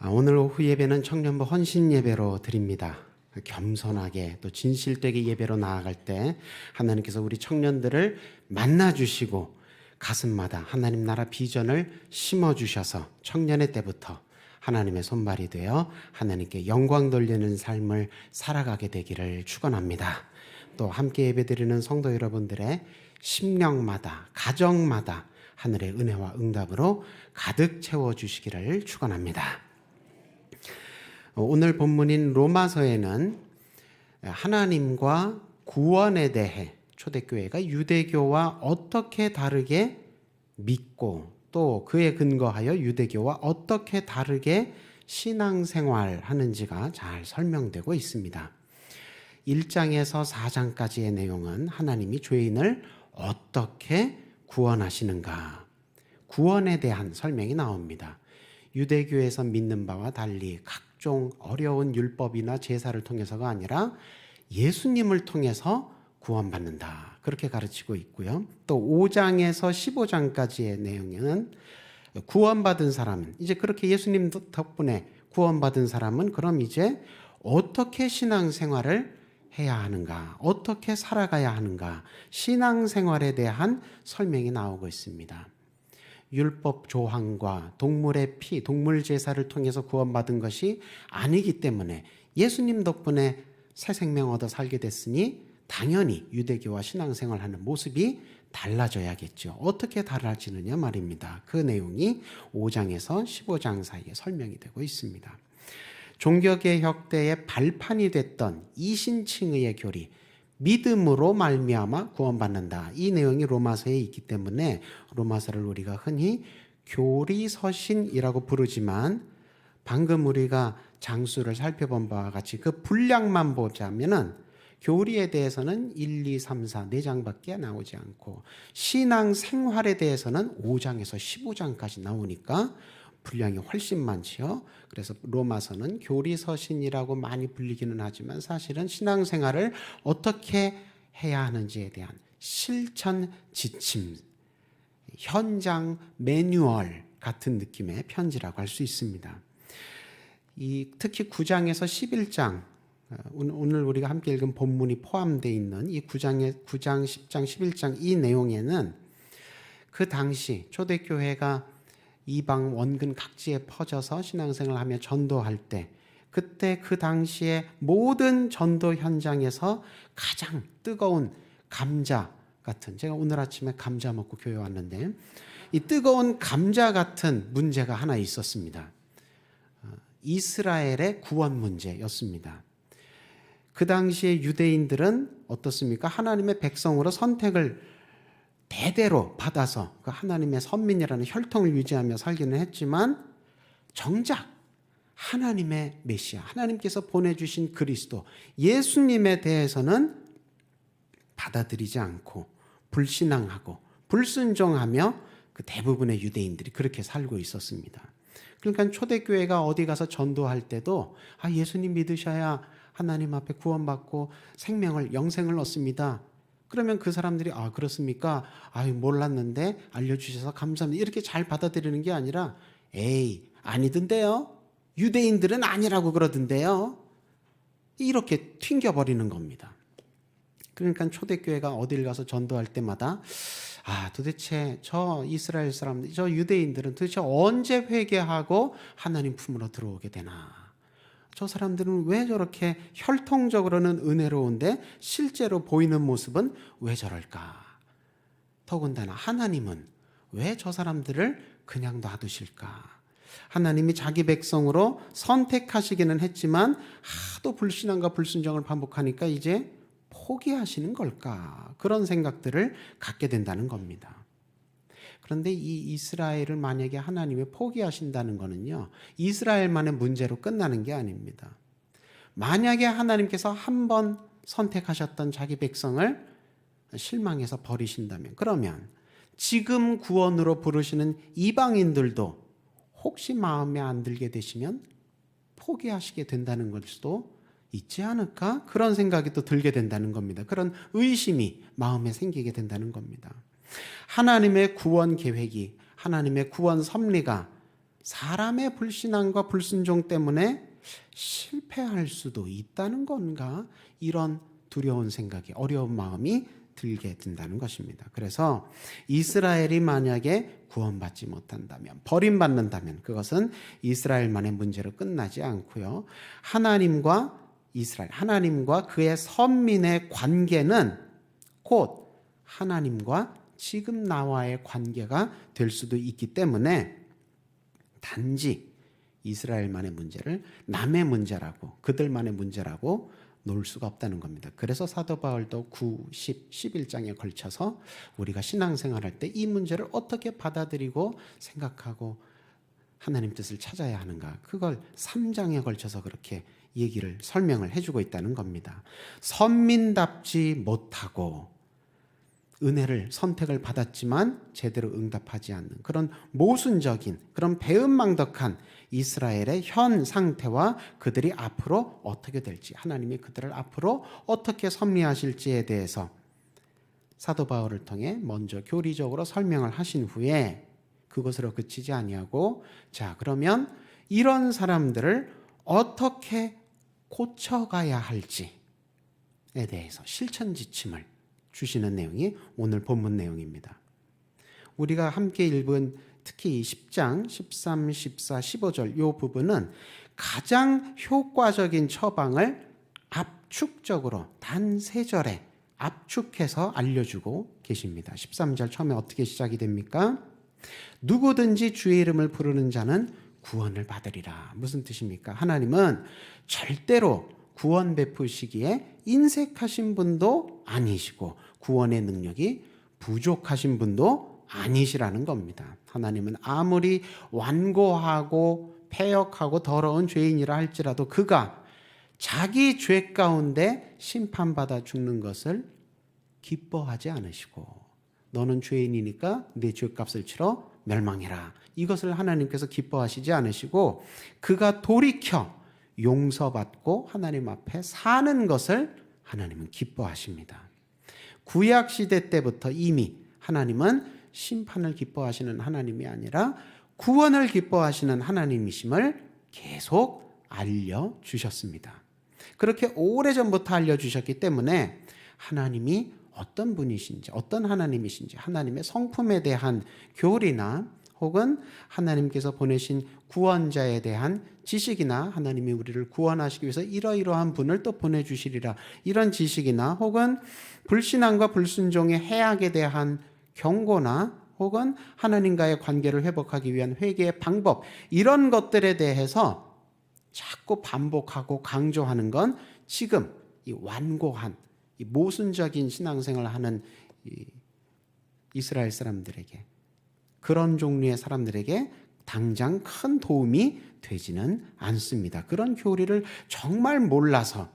아, 오늘 오후 예배는 청년부 헌신 예배로 드립니다. 겸손하게 또 진실되게 예배로 나아갈 때 하나님께서 우리 청년들을 만나 주시고 가슴마다 하나님 나라 비전을 심어 주셔서 청년의 때부터 하나님의 손발이 되어 하나님께 영광 돌리는 삶을 살아가게 되기를 축원합니다. 또 함께 예배드리는 성도 여러분들의 심령마다 가정마다 하늘의 은혜와 응답으로 가득 채워 주시기를 축원합니다. 오늘 본문인 로마서에는 하나님과 구원에 대해 초대교회가 유대교와 어떻게 다르게 믿고 또 그에 근거하여 유대교와 어떻게 다르게 신앙생활 하는지가 잘 설명되고 있습니다. 1장에서 4장까지의 내용은 하나님이 죄인을 어떻게 구원하시는가, 구원에 대한 설명이 나옵니다. 유대교에서 믿는 바와 달리 각 종 어려운 율법이나 제사를 통해서가 아니라 예수님을 통해서 구원받는다. 그렇게 가르치고 있고요. 또 5장에서 15장까지의 내용은 구원받은 사람은 이제 그렇게 예수님 덕분에 구원받은 사람은 그럼 이제 어떻게 신앙생활을 해야 하는가, 어떻게 살아가야 하는가, 신앙생활에 대한 설명이 나오고 있습니다. 율법 조항과 동물의 피, 동물 제사를 통해서 구원받은 것이 아니기 때문에 예수님 덕분에 새 생명 얻어 살게 됐으니 당연히 유대교와 신앙생활하는 모습이 달라져야겠죠. 어떻게 달라지느냐 말입니다. 그 내용이 5장에서 15장 사이에 설명이 되고 있습니다. 종교개혁 때의 발판이 됐던 이신칭의 교리, 믿음으로 말미암아 구원받는다. 이 내용이 로마서에 있기 때문에 로마서를 우리가 흔히 교리서신이라고 부르지만 방금 우리가 장수를 살펴본 바와 같이 그 분량만 보자면은 교리에 대해서는 1, 2, 3, 4, 4장밖에 나오지 않고 신앙 생활에 대해서는 5장에서 15장까지 나오니까 분량이 훨씬 많지요. 그래서 로마서는 교리서신이라고 많이 불리기는 하지만 사실은 신앙생활을 어떻게 해야 하는지에 대한 실천 지침, 현장 매뉴얼 같은 느낌의 편지라고 할 수 있습니다. 이 특히 9장에서 11장 어, 오늘 우리가 함께 읽은 본문이 포함되어 있는 이 9장의 9장, 10장, 11장 이 내용에는 그 당시 초대교회가 이방 원근 각지에 퍼져서 신앙생활을 하며 전도할 때 그때 그 당시에 모든 전도 현장에서 가장 뜨거운 감자 같은 제가 오늘 아침에 감자 먹고 교회 왔는데 이 뜨거운 감자 같은 문제가 하나 있었습니다. 어, 이스라엘의 구원 문제였습니다. 그 당시에 유대인들은 어떻습니까? 하나님의 백성으로 선택을 대대로 받아서 그 하나님의 선민이라는 혈통을 유지하며 살기는 했지만 정작 하나님의 메시아, 하나님께서 보내주신 그리스도, 예수님에 대해서는 받아들이지 않고 불신앙하고 불순종하며 그 대부분의 유대인들이 그렇게 살고 있었습니다. 그러니까 초대교회가 어디 가서 전도할 때도 아, 예수님 믿으셔야 하나님 앞에 구원받고 생명을, 영생을 얻습니다. 그러면 그 사람들이 아 그렇습니까? 아유 몰랐는데 알려주셔서 감사합니다. 이렇게 잘 받아들이는 게 아니라 에이 아니던데요. 유대인들은 아니라고 그러던데요. 이렇게 튕겨버리는 겁니다. 그러니까 초대교회가 어딜 가서 전도할 때마다 아 도대체 저 이스라엘 사람들, 저 유대인들은 도대체 언제 회개하고 하나님 품으로 들어오게 되나? 저 사람들은 왜 저렇게 혈통적으로는 은혜로운데 실제로 보이는 모습은 왜 저럴까? 더군다나 하나님은 왜 저 사람들을 그냥 놔두실까? 하나님이 자기 백성으로 선택하시기는 했지만 하도 불신앙과 불순종을 반복하니까 이제 포기하시는 걸까? 그런 생각들을 갖게 된다는 겁니다. 그런데 이 이스라엘을 만약에 하나님이 포기하신다는 것은요, 이스라엘만의 문제로 끝나는 게 아닙니다. 만약에 하나님께서 한 번 선택하셨던 자기 백성을 실망해서 버리신다면, 그러면 지금 구원으로 부르시는 이방인들도 혹시 마음에 안 들게 되시면 포기하시게 된다는 걸 수도 있지 않을까? 그런 생각이 또 들게 된다는 겁니다. 그런 의심이 마음에 생기게 된다는 겁니다. 하나님의 구원 계획이 하나님의 구원 섭리가 사람의 불신앙과 불순종 때문에 실패할 수도 있다는 건가? 이런 두려운 생각이 어려운 마음이 들게 된다는 것입니다. 그래서 이스라엘이 만약에 구원받지 못한다면 버림받는다면 그것은 이스라엘만의 문제로 끝나지 않고요. 하나님과 이스라엘 하나님과 그의 선민의 관계는 곧 하나님과 지금 나와의 관계가 될 수도 있기 때문에 단지 이스라엘만의 문제를 남의 문제라고 그들만의 문제라고 놓을 수가 없다는 겁니다. 그래서 사도 바울도 9, 10, 11장에 걸쳐서 우리가 신앙생활할 때 이 문제를 어떻게 받아들이고 생각하고 하나님 뜻을 찾아야 하는가 그걸 3장에 걸쳐서 그렇게 얘기를 설명을 해주고 있다는 겁니다. 선민답지 못하고 은혜를 선택을 받았지만 제대로 응답하지 않는 그런 모순적인 그런 배은망덕한 이스라엘의 현 상태와 그들이 앞으로 어떻게 될지 하나님이 그들을 앞으로 어떻게 섭리하실지에 대해서 사도 바울을 통해 먼저 교리적으로 설명을 하신 후에 그것으로 그치지 아니하고 자 그러면 이런 사람들을 어떻게 고쳐가야 할지에 대해서 실천 지침을 주시는 내용이 오늘 본문 내용입니다. 우리가 함께 읽은 특히 10장 13, 14, 15절 요 부분은 가장 효과적인 처방을 압축적으로 단 세 절에 압축해서 알려주고 계십니다. 13절 처음에 어떻게 시작이 됩니까? 누구든지 주의 이름을 부르는 자는 구원을 받으리라. 무슨 뜻입니까? 하나님은 절대로 구원 베푸시기에 인색하신 분도 아니시고 구원의 능력이 부족하신 분도 아니시라는 겁니다. 하나님은 아무리 완고하고 폐역하고 더러운 죄인이라 할지라도 그가 자기 죄 가운데 심판받아 죽는 것을 기뻐하지 않으시고 너는 죄인이니까 내 죄값을 치러 멸망해라. 이것을 하나님께서 기뻐하시지 않으시고 그가 돌이켜 용서받고 하나님 앞에 사는 것을 하나님은 기뻐하십니다. 구약 시대 때부터 이미 하나님은 심판을 기뻐하시는 하나님이 아니라 구원을 기뻐하시는 하나님이심을 계속 알려 주셨습니다. 그렇게 오래전부터 알려 주셨기 때문에 하나님이 어떤 분이신지, 어떤 하나님이신지, 하나님의 성품에 대한 교리나 혹은 하나님께서 보내신 구원자에 대한 지식이나 하나님이 우리를 구원하시기 위해서 이러이러한 분을 또 보내주시리라. 이런 지식이나 혹은 불신앙과 불순종의 해악에 대한 경고나 혹은 하나님과의 관계를 회복하기 위한 회개의 방법 이런 것들에 대해서 자꾸 반복하고 강조하는 건 지금 이 완고한 이 모순적인 신앙생활을 하는 이스라엘 사람들에게 그런 종류의 사람들에게 당장 큰 도움이 되지는 않습니다. 그런 교리를 정말 몰라서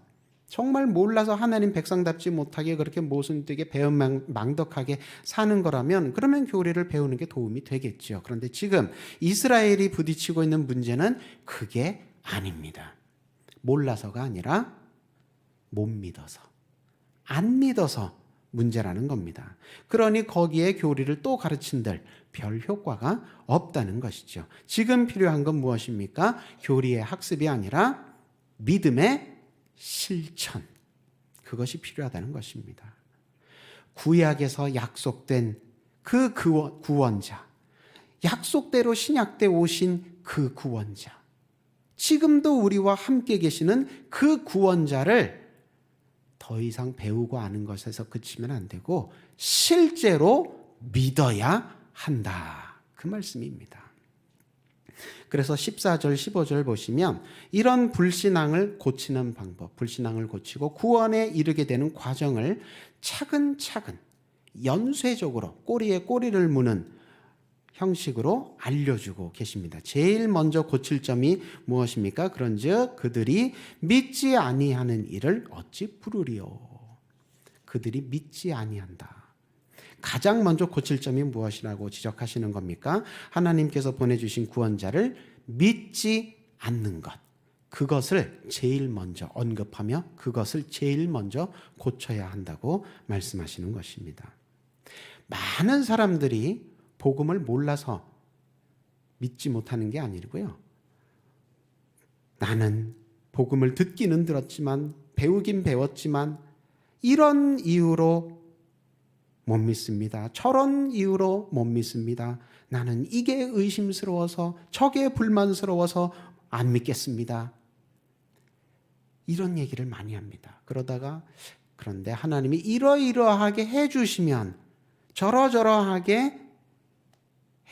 정말 몰라서 하나님 백성답지 못하게 그렇게 모순되게 배은망덕하게 사는 거라면 그러면 교리를 배우는 게 도움이 되겠죠. 그런데 지금 이스라엘이 부딪히고 있는 문제는 그게 아닙니다. 몰라서가 아니라 못 믿어서 안 믿어서 문제라는 겁니다. 그러니 거기에 교리를 또 가르친들 별 효과가 없다는 것이죠. 지금 필요한 건 무엇입니까? 교리의 학습이 아니라 믿음의 실천. 그것이 필요하다는 것입니다. 구약에서 약속된 그 구원자, 약속대로 신약 때 오신 그 구원자, 지금도 우리와 함께 계시는 그 구원자를 더 이상 배우고 아는 것에서 그치면 안 되고 실제로 믿어야 한다. 그 말씀입니다. 그래서 14절, 15절 보시면 이런 불신앙을 고치는 방법, 불신앙을 고치고 구원에 이르게 되는 과정을 차근차근 연쇄적으로 꼬리에 꼬리를 무는 형식으로 알려주고 계십니다. 제일 먼저 고칠 점이 무엇입니까? 그런즉 그들이 믿지 아니하는 일을 어찌 부르리요? 그들이 믿지 아니한다. 가장 먼저 고칠 점이 무엇이라고 지적하시는 겁니까? 하나님께서 보내주신 구원자를 믿지 않는 것. 그것을 제일 먼저 언급하며 그것을 제일 먼저 고쳐야 한다고 말씀하시는 것입니다. 많은 사람들이 복음을 몰라서 믿지 못하는 게 아니고요. 나는 복음을 듣기는 들었지만 배우긴 배웠지만 이런 이유로 못 믿습니다. 저런 이유로 못 믿습니다. 나는 이게 의심스러워서 저게 불만스러워서 안 믿겠습니다. 이런 얘기를 많이 합니다. 그러다가 그런데 하나님이 이러이러하게 해주시면 저러저러하게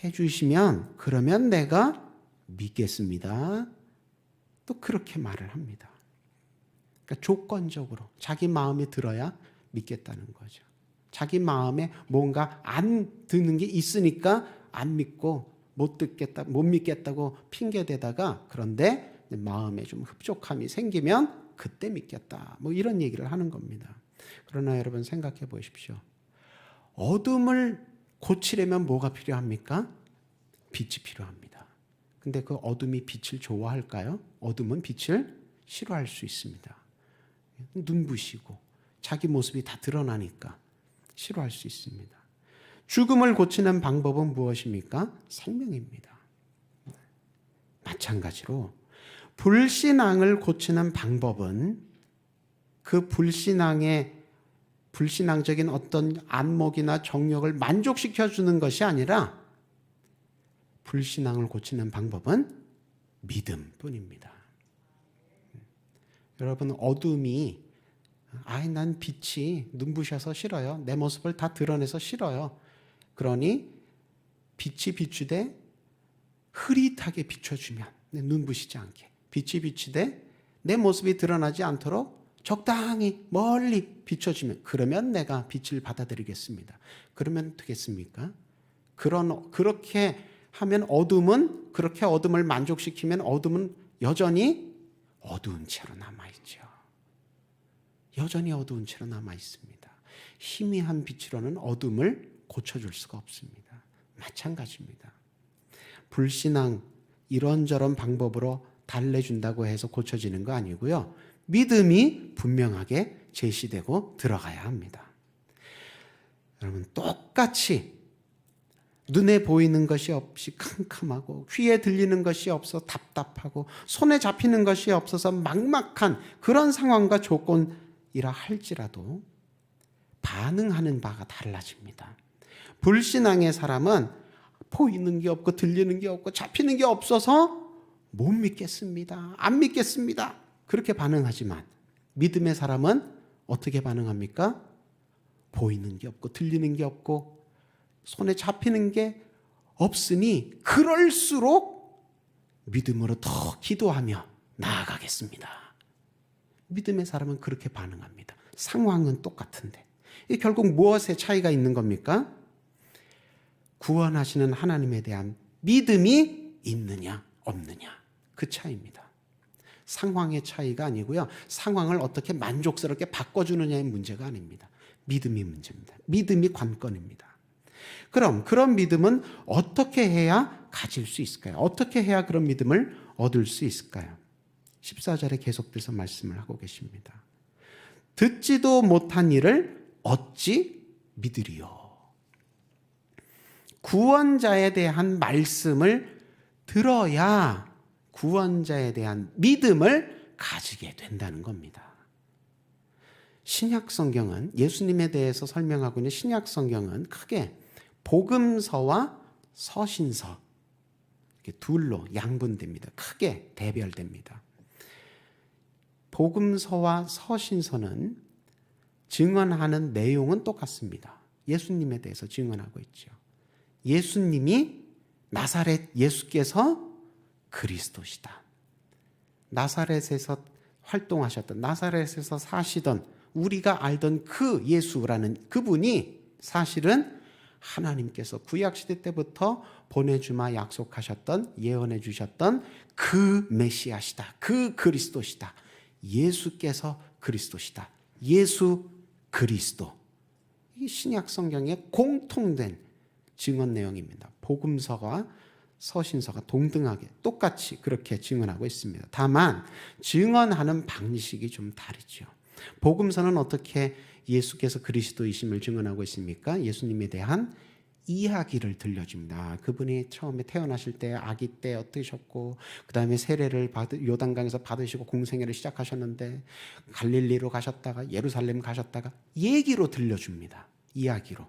해주시면 그러면 내가 믿겠습니다. 또 그렇게 말을 합니다. 그러니까 조건적으로 자기 마음에 들어야 믿겠다는 거죠. 자기 마음에 뭔가 안 드는 게 있으니까 안 믿고 못 듣겠다, 못 믿겠다고 핑계 대다가 그런데 마음에 좀 흡족함이 생기면 그때 믿겠다. 뭐 이런 얘기를 하는 겁니다. 그러나 여러분 생각해 보십시오. 어둠을 고치려면 뭐가 필요합니까? 빛이 필요합니다. 근데 그 어둠이 빛을 좋아할까요? 어둠은 빛을 싫어할 수 있습니다. 눈부시고 자기 모습이 다 드러나니까 싫어할 수 있습니다. 죽음을 고치는 방법은 무엇입니까? 생명입니다. 마찬가지로 불신앙을 고치는 방법은 그 불신앙의 불신앙적인 어떤 안목이나 정력을 만족시켜 주는 것이 아니라 불신앙을 고치는 방법은 믿음뿐입니다. 여러분 어둠이 아이 난 빛이 눈부셔서 싫어요. 내 모습을 다 드러내서 싫어요. 그러니 빛이 비추되 흐릿하게 비춰주면 눈부시지 않게 빛이 비추되 내 모습이 드러나지 않도록 적당히 멀리 비춰주면 그러면 내가 빛을 받아들이겠습니다. 그러면 되겠습니까? 그런 그렇게 하면 어둠은 그렇게 어둠을 만족시키면 어둠은 여전히 어두운 채로 남아 있죠. 여전히 어두운 채로 남아 있습니다. 희미한 빛으로는 어둠을 고쳐줄 수가 없습니다. 마찬가지입니다. 불신앙 이런저런 방법으로 달래준다고 해서 고쳐지는 거 아니고요. 믿음이 분명하게 제시되고 들어가야 합니다. 여러분 똑같이 눈에 보이는 것이 없이 캄캄하고 귀에 들리는 것이 없어 답답하고 손에 잡히는 것이 없어서 막막한 그런 상황과 조건 이라 할지라도 반응하는 바가 달라집니다. 불신앙의 사람은 보이는 게 없고 들리는 게 없고 잡히는 게 없어서 못 믿겠습니다. 안 믿겠습니다. 그렇게 반응하지만 믿음의 사람은 어떻게 반응합니까? 보이는 게 없고 들리는 게 없고 손에 잡히는 게 없으니 그럴수록 믿음으로 더 기도하며 나아가겠습니다. 믿음의 사람은 그렇게 반응합니다. 상황은 똑같은데. 이 결국 무엇에 차이가 있는 겁니까? 구원하시는 하나님에 대한 믿음이 있느냐, 없느냐. 그 차이입니다. 상황의 차이가 아니고요. 상황을 어떻게 만족스럽게 바꿔주느냐의 문제가 아닙니다. 믿음이 문제입니다. 믿음이 관건입니다. 그럼 그런 믿음은 어떻게 해야 가질 수 있을까요? 어떻게 해야 그런 믿음을 얻을 수 있을까요? 14절에 계속돼서 말씀을 하고 계십니다. 듣지도 못한 일을 어찌 믿으리요? 구원자에 대한 말씀을 들어야 구원자에 대한 믿음을 가지게 된다는 겁니다. 신약 성경은 예수님에 대해서 설명하고 있는 신약 성경은 크게 복음서와 서신서 둘로 양분됩니다. 크게 대별됩니다. 복음서와 서신서는 증언하는 내용은 똑같습니다. 예수님에 대해서 증언하고 있죠. 예수님이 나사렛 예수께서 그리스도시다. 나사렛에서 활동하셨던 나사렛에서 사시던 우리가 알던 그 예수라는 그분이 사실은 하나님께서 구약 시대 때부터 보내주마 약속하셨던 예언해 주셨던 그 메시아시다. 그 그리스도시다. 예수께서 그리스도시다. 예수 그리스도. 이 신약 성경의 공통된 증언 내용입니다. 복음서가 서신서가 동등하게 똑같이 그렇게 증언하고 있습니다. 다만 증언하는 방식이 좀 다르죠. 복음서는 어떻게 예수께서 그리스도이심을 증언하고 있습니까? 예수님에 대한 이야기를 들려줍니다. 아, 그분이 처음에 태어나실 때 아기 때 어떠셨고 그 다음에 세례를 받 요단강에서 받으시고 공생애를 시작하셨는데 갈릴리로 가셨다가 예루살렘 가셨다가 얘기로 들려줍니다. 이야기로.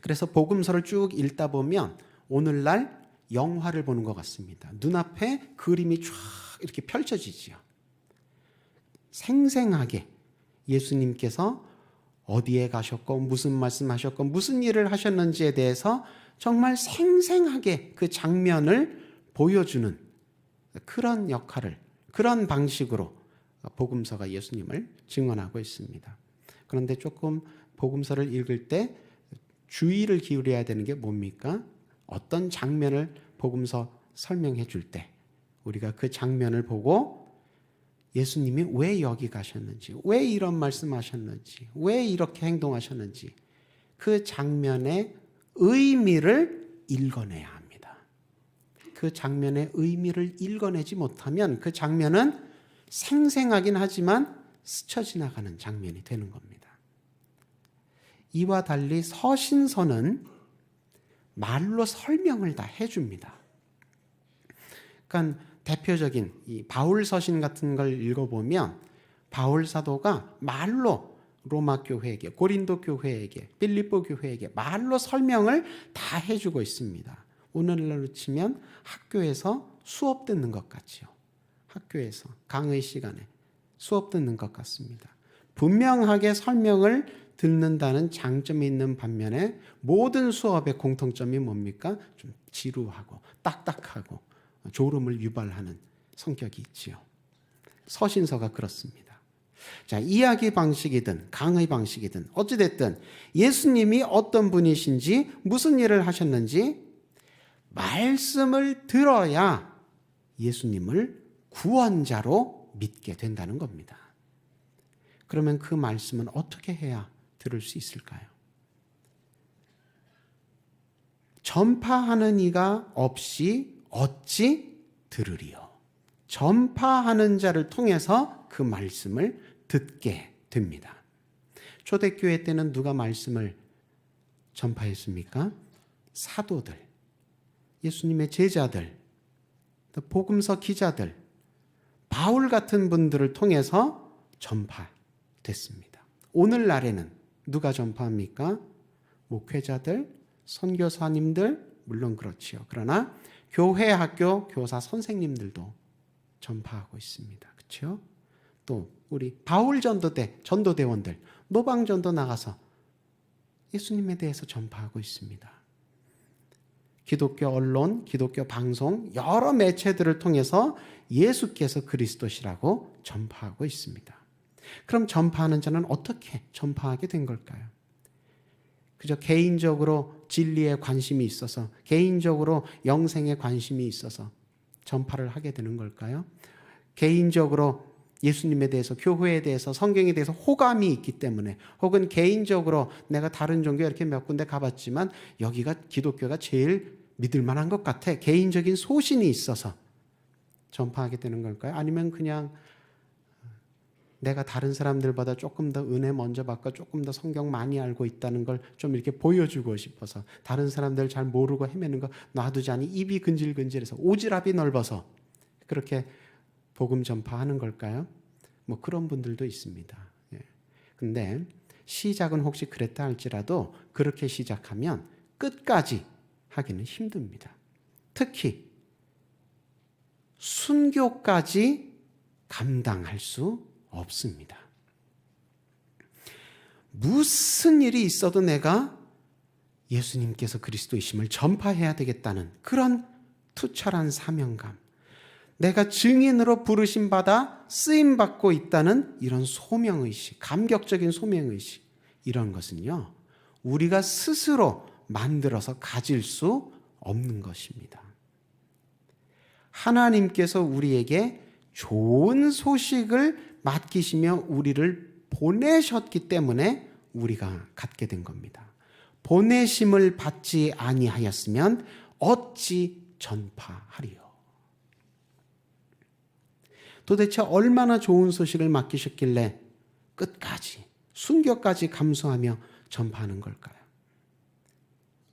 그래서 복음서를 쭉 읽다 보면 오늘날 영화를 보는 것 같습니다. 눈앞에 그림이 쫙 이렇게 펼쳐지지요. 생생하게 예수님께서 어디에 가셨고 무슨 말씀하셨고 무슨 일을 하셨는지에 대해서 정말 생생하게 그 장면을 보여주는 그런 역할을 그런 방식으로 복음서가 예수님을 증언하고 있습니다. 그런데 조금 복음서를 읽을 때 주의를 기울여야 되는 게 뭡니까? 어떤 장면을 복음서 설명해 줄 때 우리가 그 장면을 보고 예수님이 왜 여기 가셨는지, 왜 이런 말씀하셨는지, 왜 이렇게 행동하셨는지 그 장면의 의미를 읽어내야 합니다. 그 장면의 의미를 읽어내지 못하면 그 장면은 생생하긴 하지만 스쳐 지나가는 장면이 되는 겁니다. 이와 달리 서신서는 말로 설명을 다 해줍니다. 그러니까 대표적인 이 바울 서신 같은 걸 읽어보면 바울 사도가 말로 로마 교회에게, 고린도 교회에게, 빌립보 교회에게 말로 설명을 다 해주고 있습니다. 오늘날로 치면 학교에서 수업 듣는 것 같지요. 학교에서 강의 시간에 수업 듣는 것 같습니다. 분명하게 설명을 듣는다는 장점이 있는 반면에 모든 수업의 공통점이 뭡니까? 좀 지루하고 딱딱하고 졸음을 유발하는 성격이 있지요. 서신서가 그렇습니다. 자, 이야기 방식이든 강의 방식이든 어찌됐든 예수님이 어떤 분이신지 무슨 일을 하셨는지 말씀을 들어야 예수님을 구원자로 믿게 된다는 겁니다. 그러면 그 말씀은 어떻게 해야 들을 수 있을까요? 전파하는 이가 없이 어찌 들으리요? 전파하는 자를 통해서 그 말씀을 듣게 됩니다. 초대교회 때는 누가 말씀을 전파했습니까? 사도들, 예수님의 제자들, 복음서 기자들, 바울 같은 분들을 통해서 전파됐습니다. 오늘날에는 누가 전파합니까? 목회자들, 선교사님들, 물론 그렇지요. 그러나 교회 학교 교사 선생님들도 전파하고 있습니다. 그렇죠? 또 우리 바울 전도대 전도대원들 노방 전도 나가서 예수님에 대해서 전파하고 있습니다. 기독교 언론, 기독교 방송 여러 매체들을 통해서 예수께서 그리스도시라고 전파하고 있습니다. 그럼 전파하는 자는 어떻게 전파하게 된 걸까요? 그저 개인적으로 진리에 관심이 있어서 개인적으로 영생에 관심이 있어서 전파를 하게 되는 걸까요? 개인적으로 예수님에 대해서 교회에 대해서 성경에 대해서 호감이 있기 때문에 혹은 개인적으로 내가 다른 종교 이렇게 몇 군데 가봤지만 여기가 기독교가 제일 믿을 만한 것 같아 개인적인 소신이 있어서 전파하게 되는 걸까요? 아니면 그냥 내가 다른 사람들보다 조금 더 은혜 먼저 받고 조금 더 성경 많이 알고 있다는 걸 좀 이렇게 보여주고 싶어서 다른 사람들 잘 모르고 헤매는 거 놔두자니 입이 근질근질해서 오지랖이 넓어서 그렇게 복음 전파하는 걸까요? 뭐 그런 분들도 있습니다. 예. 근데 시작은 혹시 그랬다 할지라도 그렇게 시작하면 끝까지 하기는 힘듭니다. 특히 순교까지 감당할 수 없습니다. 무슨 일이 있어도 내가 예수님께서 그리스도이심을 전파해야 되겠다는 그런 투철한 사명감, 내가 증인으로 부르심 받아 쓰임 받고 있다는 이런 소명 의식, 감격적인 소명 의식 이런 것은요. 우리가 스스로 만들어서 가질 수 없는 것입니다. 하나님께서 우리에게 좋은 소식을 맡기시며 우리를 보내셨기 때문에 우리가 갖게 된 겁니다. 보내심을 받지 아니하였으면 어찌 전파하리요? 도대체 얼마나 좋은 소식을 맡기셨길래 끝까지 순교까지 감수하며 전파하는 걸까요?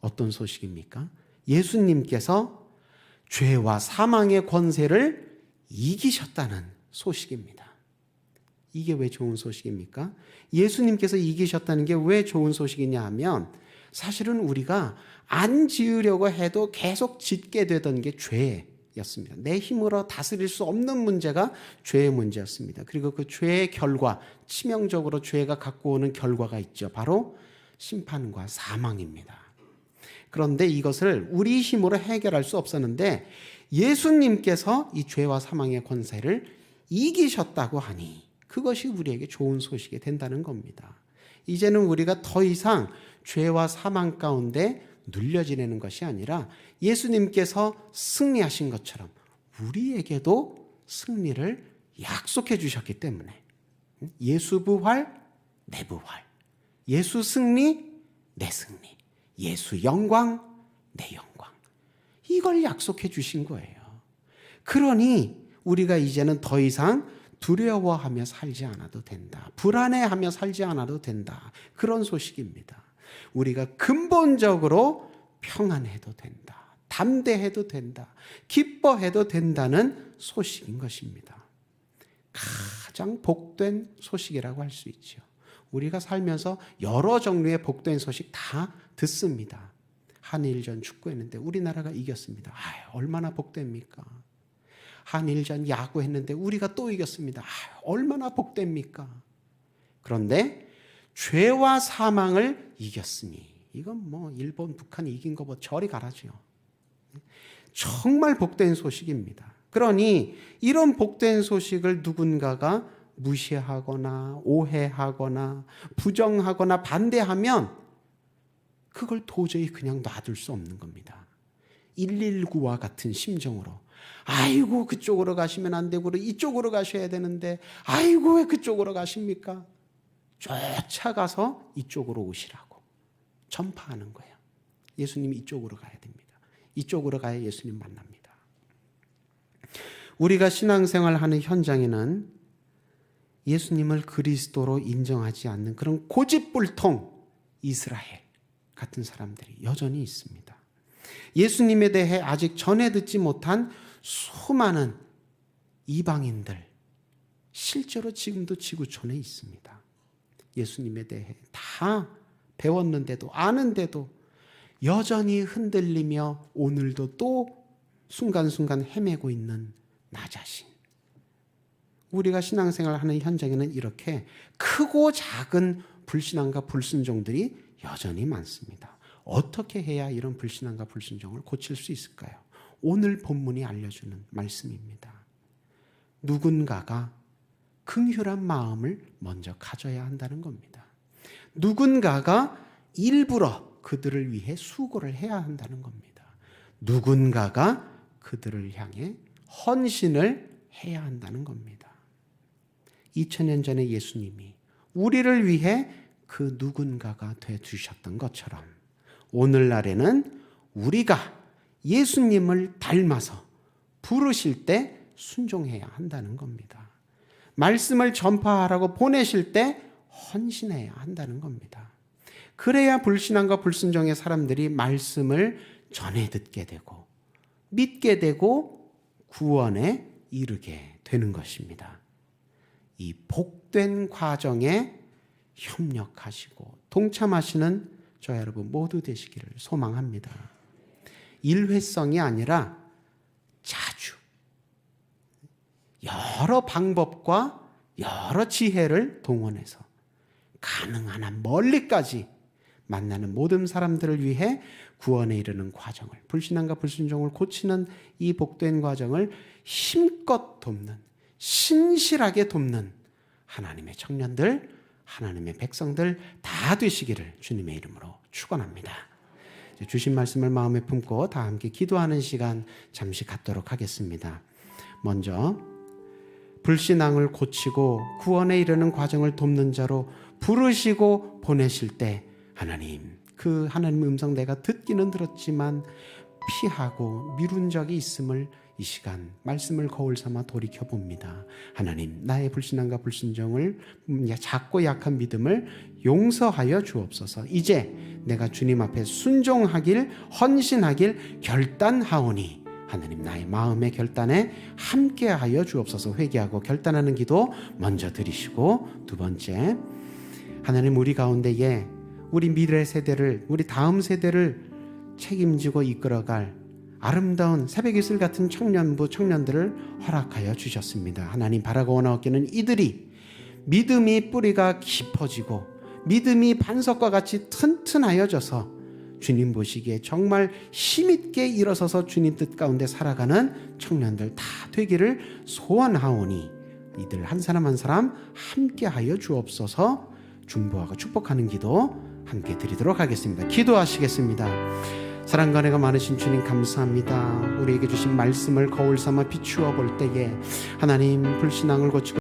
어떤 소식입니까? 예수님께서 죄와 사망의 권세를 이기셨다는 소식입니다. 이게 왜 좋은 소식입니까? 예수님께서 이기셨다는 게 왜 좋은 소식이냐 하면 사실은 우리가 안 지으려고 해도 계속 짓게 되던 게 죄였습니다. 내 힘으로 다스릴 수 없는 문제가 죄의 문제였습니다. 그리고 그 죄의 결과, 치명적으로 죄가 갖고 오는 결과가 있죠. 바로 심판과 사망입니다. 그런데 이것을 우리 힘으로 해결할 수 없었는데 예수님께서 이 죄와 사망의 권세를 이기셨다고 하니 그것이 우리에게 좋은 소식이 된다는 겁니다. 이제는 우리가 더 이상 죄와 사망 가운데 눌려 지내는 것이 아니라 예수님께서 승리하신 것처럼 우리에게도 승리를 약속해 주셨기 때문에 예수 부활, 내 부활, 예수 승리, 내 승리, 예수 영광, 내 영광. 이걸 약속해 주신 거예요. 그러니 우리가 이제는 더 이상 두려워하며 살지 않아도 된다. 불안해하며 살지 않아도 된다. 그런 소식입니다. 우리가 근본적으로 평안해도 된다. 담대해도 된다. 기뻐해도 된다는 소식인 것입니다. 가장 복된 소식이라고 할 수 있죠. 우리가 살면서 여러 종류의 복된 소식 다 듣습니다. 한일전 축구했는데 우리나라가 이겼습니다. 아, 얼마나 복됩니까? 한일전 야구했는데 우리가 또 이겼습니다. 아, 얼마나 복됩니까? 그런데 죄와 사망을 이겼으니 이건 뭐 일본, 북한이 이긴 거보다 저리 가라죠. 정말 복된 소식입니다. 그러니 이런 복된 소식을 누군가가 무시하거나 오해하거나 부정하거나 반대하면 그걸 도저히 그냥 놔둘 수 없는 겁니다. 119와 같은 심정으로 아이고 그쪽으로 가시면 안 되고 이쪽으로 가셔야 되는데 아이고 왜 그쪽으로 가십니까? 쫓아가서 이쪽으로 오시라고 전파하는 거예요. 예수님이 이쪽으로 가야 됩니다. 이쪽으로 가야 예수님 만납니다. 우리가 신앙생활하는 현장에는 예수님을 그리스도로 인정하지 않는 그런 고집불통 이스라엘 같은 사람들이 여전히 있습니다. 예수님에 대해 아직 전해 듣지 못한 수많은 이방인들 실제로 지금도 지구촌에 있습니다. 예수님에 대해 다 배웠는데도 아는데도 여전히 흔들리며 오늘도 또 순간순간 헤매고 있는 나 자신. 우리가 신앙생활 하는 현장에는 이렇게 크고 작은 불신앙과 불순종들이 여전히 많습니다. 어떻게 해야 이런 불신앙과 불순종을 고칠 수 있을까요? 오늘 본문이 알려주는 말씀입니다. 누군가가 긍휼한 마음을 먼저 가져야 한다는 겁니다. 누군가가 일부러 그들을 위해 수고를 해야 한다는 겁니다. 누군가가 그들을 향해 헌신을 해야 한다는 겁니다. 2000년 전에 예수님이 우리를 위해 그 누군가가 돼 주셨던 것처럼 오늘날에는 우리가 예수님을 닮아서 부르실 때 순종해야 한다는 겁니다. 말씀을 전파하라고 보내실 때 헌신해야 한다는 겁니다. 그래야 불신앙과 불순종의 사람들이 말씀을 전해 듣게 되고 믿게 되고 구원에 이르게 되는 것입니다. 이 복된 과정에 협력하시고 동참하시는 저 여러분 모두 되시기를 소망합니다. 일회성이 아니라 자주 여러 방법과 여러 지혜를 동원해서 가능한 한 멀리까지 만나는 모든 사람들을 위해 구원에 이르는 과정을 불신앙과 불순종을 고치는 이 복된 과정을 힘껏 돕는 신실하게 돕는 하나님의 청년들 하나님의 백성들 다 되시기를 주님의 이름으로 축원합니다. 주신 말씀을 마음에 품고 다 함께 기도하는 시간 잠시 갖도록 하겠습니다. 먼저 불신앙을 고치고 구원에 이르는 과정을 돕는 자로 부르시고 보내실 때 하나님 그 하나님의 음성 내가 듣기는 들었지만 피하고 미룬 적이 있음을 이 시간 말씀을 거울 삼아 돌이켜 봅니다. 하나님, 나의 불신앙과 불순종을 음, 작고 약한 믿음을 용서하여 주옵소서. 이제 내가 주님 앞에 순종하길 헌신하길 결단하오니 하나님 나의 마음의 결단에 함께하여 주옵소서. 회개하고 결단하는 기도 먼저 드리시고 두 번째 하나님 우리 가운데에 우리 미래 세대를 우리 다음 세대를 책임지고 이끌어갈 아름다운 새벽 이슬 같은 청년부 청년들을 허락하여 주셨습니다. 하나님 바라고 원하옵기는 이들이 믿음이 뿌리가 깊어지고 믿음이 반석과 같이 튼튼하여져서 주님 보시기에 정말 힘있게 일어서서 주님 뜻 가운데 살아가는 청년들 다 되기를 소원하오니 이들 한 사람 한 사람 함께하여 주옵소서 중보하고 축복하는 기도 함께 드리도록 하겠습니다. 기도하시겠습니다. 사랑과 은혜가 많으신 주님 감사합니다. 우리에게 주신 말씀을 거울 삼아 비추어 볼 때에 하나님 불신앙을 고치고